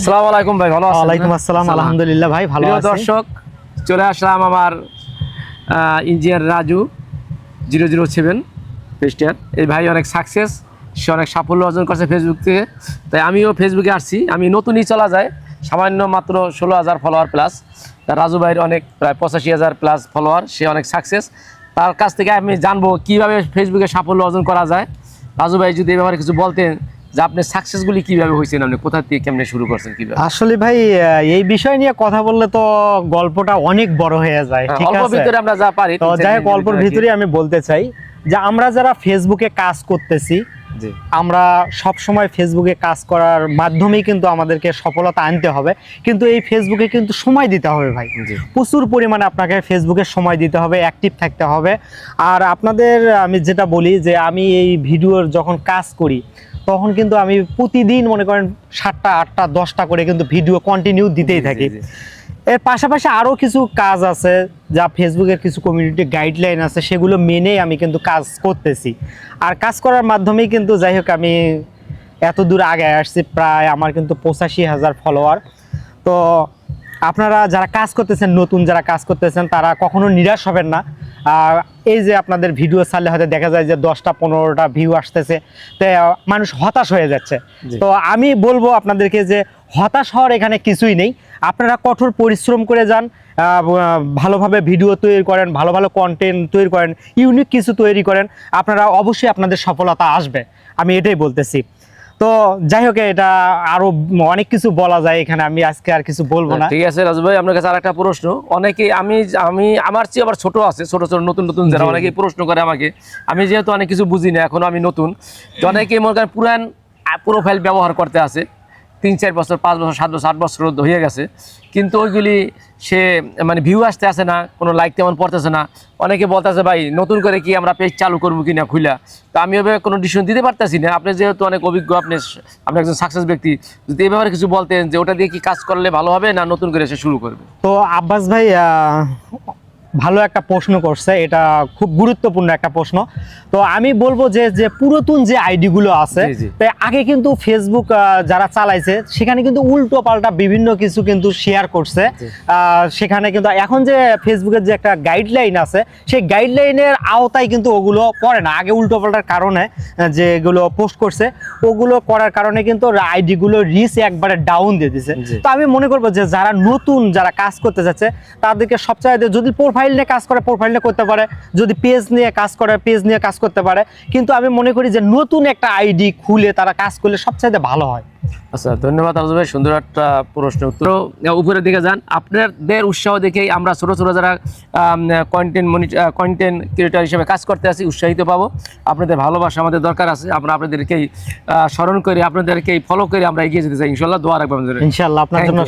আসসালামু আলাইকুম ভাই ভালো আছেন ওয়ালাইকুম আসসালাম আলহামদুলিল্লাহ ভাই ভালো আছি। দর্শক চলে আসলাম আমার engineer Raju zero zero seven pester এই ভাই অনেক সাকসেস সে অনেক সাফল্য অর্জন করছে ফেসবুক থেকে। তাই আমিও ফেসবুকে আসছি। আমি নতুনই চলা যায় সামান্য মাত্র ষোলো হাজার ফলোয়ার প্লাস রাজু ভাইয়ের অনেক প্রায় পঁচাশি হাজার প্লাস ফলোয়ার সে অনেক সাকসেস তার কাছ থেকে আমি জানব কীভাবে ফেসবুকে সাফল্য অর্জন করা যায়। রাজু ভাই যদি এই ব্যাপারে কিছু বলতেন যে আপনি সাকসেসগুলি কীভাবে হয়েছেন আপনি? কোথা থেকে কেমনে শুরু করছেন কীভাবে? আসলে ভাই এই বিষয় নিয়ে কথা বললে তো গল্পটা অনেক বড় হয়ে যায় ঠিক হ্যাঁ, আছে? ভিতরে আমরা যা পারি তো যাই ভিতরে ভিতরে আমি বলতে চাই যে আমরা যারা ফেসবুকে কাজ করতেছি আমরা সব সময় ফেসবুকে কাজ করার মাধ্যমেই কিন্তু আমাদেরকে সফলতা আনতে হবে। কিন্তু এই ফেসবুকে কিন্তু সময় দিতে হবে ভাই। প্রচুর পরিমাণে আপনাকে ফেসবুকে সময় দিতে হবে অ্যাক্টিভ থাকতে হবে। আর আপনাদের আমি যেটা বলি যে আমি এই ভিডিওর যখন কাজ করি তখন কিন্তু আমি প্রতিদিন মনে করেন সাতটা আটটা দশটা করে কিন্তু ভিডিও কন্টিনিউ দিতেই থাকি। এর পাশাপাশি আরও কিছু কাজ আছে যা ফেসবুকের কিছু কমিউনিটি গাইডলাইন আছে সেগুলো মেনেই আমি কিন্তু কাজ করতেছি। আর কাজ করার মাধ্যমেই কিন্তু যাই হোক আমি এত দূর আগে আসছি প্রায় আমার কিন্তু পঁচাশি হাজার ফলোয়ার তো আপনারা যারা কাজ করতেছেন নতুন যারা কাজ করতেছেন তারা কখনো নিরাশ হবেন না। এই যে আপনাদের ভিডিও ছাড়লে হয়তো দেখা যায় যে দশটা পনেরোটা ভিউ আসতেছে। তো মানুষ হতাশ হয়ে যাচ্ছে। তো আমি বলব আপনাদেরকে যে হতাশ হওয়ার এখানে কিছুই নেই। আপনারা কঠোর পরিশ্রম করে যান ভালোভাবে ভিডিও তৈরি করেন ভালো ভালো কন্টেন্ট তৈরি করেন ইউনিক কিছু তৈরি করেন। আপনারা অবশ্যই আপনাদের সফলতা আসবে। আমি এটাই বলতেছি। তো যাই হোক এটা আরও অনেক কিছু বলা যায় এখানে আমি আজকে আর কিছু বলব না। ঠিক আছে রাজু ভাই আপনার কাছে আরেকটা প্রশ্ন। অনেকে আমি আমি আমার চেয়ে আবার ছোট আছে ছোট ছোট নতুন নতুন যারা অনেকে প্রশ্ন করে আমাকে। আমি যেহেতু অনেক কিছু বুঝি না এখনও আমি নতুন। অনেকে মনে করেন পুরান প্রোফাইল ব্যবহার করতে আছে। তিন চার বছর, পাঁচ বছর, সাত বছর, আট বছর হয়ে গেছে। কিন্তু ওইগুলি সে মানে ভিউ আসতে আসে না, কোনো লাইক তেমন পড়তেছে না। অনেকে বলতেছে, ভাই, নতুন করে কি আমরা পেজ চালু করব কিনা খুলা তো আমি ওভাবে কোনো ডিসিশন দিতে পারতেছি না। আপনি যেহেতু অনেক অভিজ্ঞ, আপনি আপনি একজন সাকসেস ব্যক্তি, যদি ব্যাপারে কিছু বলতেন যে ওটা দিয়ে কি কাজ করলে ভালো হবে না নতুন করে সে শুরু করবে? তো আব্বাস ভাই ভালো একটা প্রশ্ন করছে এটা খুব গুরুত্বপূর্ণ একটা প্রশ্ন। তো আমি বলব যে যে পুরাতন যে আইডিগুলো আছে। আগে কিন্তু ফেসবুক যারা চালাইছে সেখানে কিন্তু উল্টো পাল্টা বিভিন্ন কিছু কিন্তু শেয়ার করছে। সেখানে কিন্তু এখন যে ফেসবুকের যে একটা গাইডলাইন আছে সেই গাইডলাইনের আওতায় কিন্তু ওগুলো পড়ে না। আগে উল্টো পাল্টার কারণে যেগুলো পোস্ট করছে ওগুলো করার কারণে কিন্তু আইডিগুলো রিচ একবারে ডাউন দিয়ে দিছে। তো আমি মনে করব যে যারা নতুন যারা কাজ করতে যাচ্ছে তাদেরকে সবচাইতে যদি প্রোফাইল নিয়ে কাজ করে প্রোফাইল নিয়ে করতে পারে যদি পেজ নিয়ে কাজ করে পেজ নিয়ে কাজ করতে পারে। কিন্তু আমি মনে করি যে নতুন একটা আইডি খুলে তারা কাজ করলে সবচাইতে ভালো হয়। আচ্ছা ধন্যবাদ আরজ ভাই সুন্দর একটা প্রশ্ন উত্তর। উপরের দিকে যান। আপনাদের উৎসাহ দেখেই আমরা ছোট ছোট যারা কন্টেন্ট কন্টেন্ট ক্রিয়েটর হিসেবে কাজ করতে আছি উৎসাহিত পাবো। আপনাদের ভালোবাসা আমাদের দরকার আছে। আমরা আপনাদেরকেই স্মরণ করি আপনাদেরকেই ফলো করে আমরা এগিয়ে যেতে চাই। ইনশাল্লাহ দোয়া রাখব আমাদের। ইনশাল্লাহ আপনার জন্য.